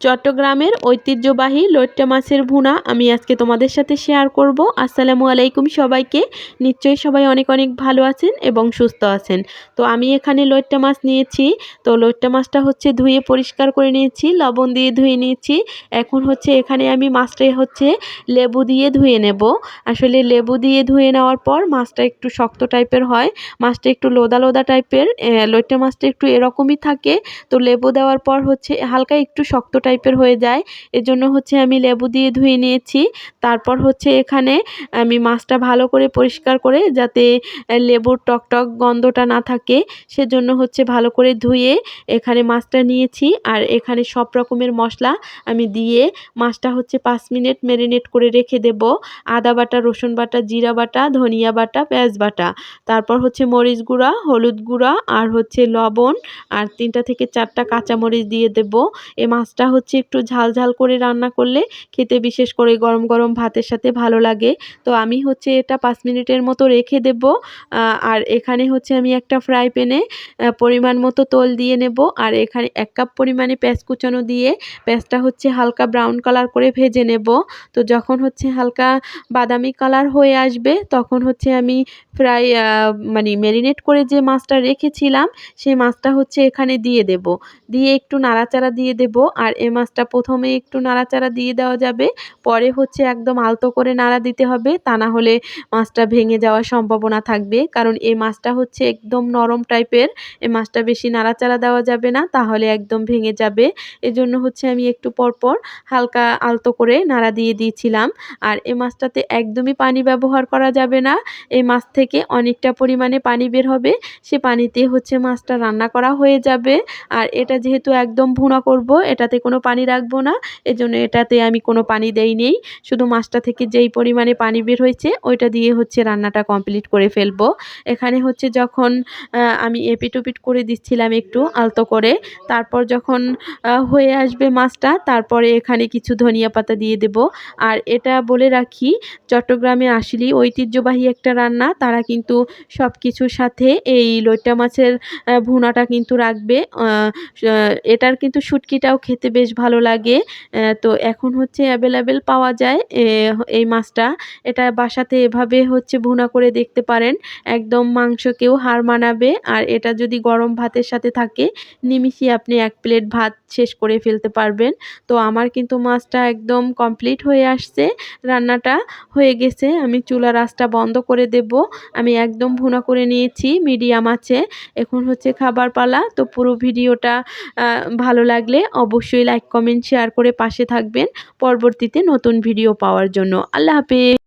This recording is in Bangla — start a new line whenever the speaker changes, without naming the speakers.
চট্টগ্রামের ঐতিহ্যবাহী লইট্টা মাছের ভুনা আমি আজকে তোমাদের সাথে শেয়ার করব। আসসালামু আলাইকুম সবাইকে। নিশ্চয়ই সবাই অনেক অনেক ভালো আছেন এবং সুস্থ আছেন। তো আমি এখানে লইট্টা মাছ নিয়েছি। তো লইট্টা মাছটা হচ্ছে ধুয়ে পরিষ্কার করে নিয়েছি, লবণ দিয়ে ধুয়ে নিয়েছি। এখন হচ্ছে এখানে আমি মাছটা হচ্ছে লেবু দিয়ে ধুয়ে নেব। আসলে লেবু দিয়ে ধুয়ে নেওয়ার পর মাছটা একটু শক্ত টাইপের হয়। মাছটা একটু লোদা লোদা টাইপের। লইট্টা মাছটা একটু এরকমই থাকে। তো লেবু দেওয়ার পর হচ্ছে হালকা একটু শক্ত টাইপের হয়ে যায়। এজন্য হচ্ছে আমি লেবু দিয়ে ধুয়ে নিয়েছি। তারপর হচ্ছে এখানে আমি মাছটা ভালো করে পরিষ্কার করে যাতে লেবুর টকটক গন্ধটা না থাকে, সেজন্য হচ্ছে ভালো করে ধুয়ে এখানে মাছটা নিয়েছি। আর এখানে সব রকমের মশলা আমি দিয়ে মাছটা হচ্ছে পাঁচ মিনিট ম্যারিনেট করে রেখে দেব। আদা বাটা, রসুন বাটা, জিরা বাটা, ধনিয়া বাটা, পেঁয়াজ বাটা। তারপর হচ্ছে মরিচ গুঁড়া, হলুদ গুঁড়া আর হচ্ছে লবণ আর তিনটা থেকে চারটা কাঁচামরিচ দিয়ে দেব। এ মাছটা হচ্ছে একটু ঝাল ঝাল করে রান্না করলে খেতে বিশেষ করে গরম গরম ভাতের সাথে ভালো লাগে। তো আমি হচ্ছে এটা পাঁচ মিনিটের মতো রেখে দেব। আর এখানে হচ্ছে আমি একটা ফ্রাই প্যানে পরিমাণ মতো তোল দিয়ে নেব। আর এখানে এক কাপ পরিমাণে পেঁয়াজ কুচানো দিয়ে পেঁয়াজটা হচ্ছে হালকা ব্রাউন কালার করে ভেজে নেব। তো যখন হচ্ছে হালকা বাদামি কালার হয়ে আসবে, তখন হচ্ছে আমি ফ্রাই মানে ম্যারিনেট করে যে মাছটা রেখেছিলাম, সেই মাছটা হচ্ছে এখানে দিয়ে দেব। দিয়ে একটু নাড়াচাড়া দিয়ে দেব। আর এ মাছটা প্রথমে একটু নাড়াচাড়া দিয়ে দেওয়া যাবে, পরে হচ্ছে একদম আলতো করে নাড়া দিতে হবে, তা না হলে মাছটা ভেঙে যাওয়ার সম্ভাবনা থাকবে। কারণ এই মাছটা হচ্ছে একদম নরম টাইপের এই মাছটা বেশি নাড়াচাড়া দেওয়া যাবে না, তাহলে একদম ভেঙে যাবে। এজন্য হচ্ছে আমি একটু পরপর হালকা আলতো করে নাড়া দিয়ে দিয়েছিলাম। আর এই মাছটাতে একদমই পানি ব্যবহার করা যাবে না এই মাছ থেকে অনেকটা পরিমাণে পানি বের হবে, সে পানিতে হচ্ছে মাছটা রান্না করা হয়ে যাবে। আর এটা যেহেতু একদম ভুনা করব, এটাতে কোনো পানি রাখব না। এজন্য এটাতে আমি কোনো পানি দেই নেই। শুধু মাছটা থেকে যেই পরিমাণে পানি বের হয়েছে, ওইটা দিয়ে হচ্ছে রান্নাটা কমপ্লিট করে ফেলব। এখানে হচ্ছে যখন আমি এপিট করে দিচ্ছিলাম একটু আলতো করে, তারপর যখন হয়ে আসবে মাছটা, তারপরে এখানে কিছু ধনিয়া পাতা দিয়ে দেব। আর এটা বলে রাখি, চট্টগ্রামে আসলেই ঐতিহ্যবাহী একটা রান্না, তারা কিন্তু সব কিছুর সাথে এই লইট্টা মাছের ভুনাটা কিন্তু রাখবে। এটার কিন্তু শুটকিটাও খেতে বেশ ভালো লাগে। তো এখন হচ্ছে অ্যাভেলেবেল পাওয়া যায় এই মাছটা। এটা বাসাতে এভাবে হচ্ছে ভুনা করে দেখতে পারেন। একদম মাংসকেও হার মানাবে। আর এটা যদি গরম ভাতের সাথে থাকে নিমিশি আপনি এক প্লেট ভাত শেষ করে ফেলতে পারবেন। তো আমার কিন্তু মাছটা একদম কমপ্লিট হয়ে আসছে। রান্নাটা হয়ে গেছে। আমি চুলা রাসটা বন্ধ করে দেব। আমি একদম ভুনা করে নিয়েছি মিডিয়াম আছে এখন হচ্ছে খাবার পালা। তো পুরো ভিডিওটা ভালো লাগলে অবশ্যই লাইক কমেন্ট শেয়ার করে পাশে থাকবেন। পরবর্তীতে নতুন ভিডিও পাওয়ার জন্য। আল্লাহ হাফেজ!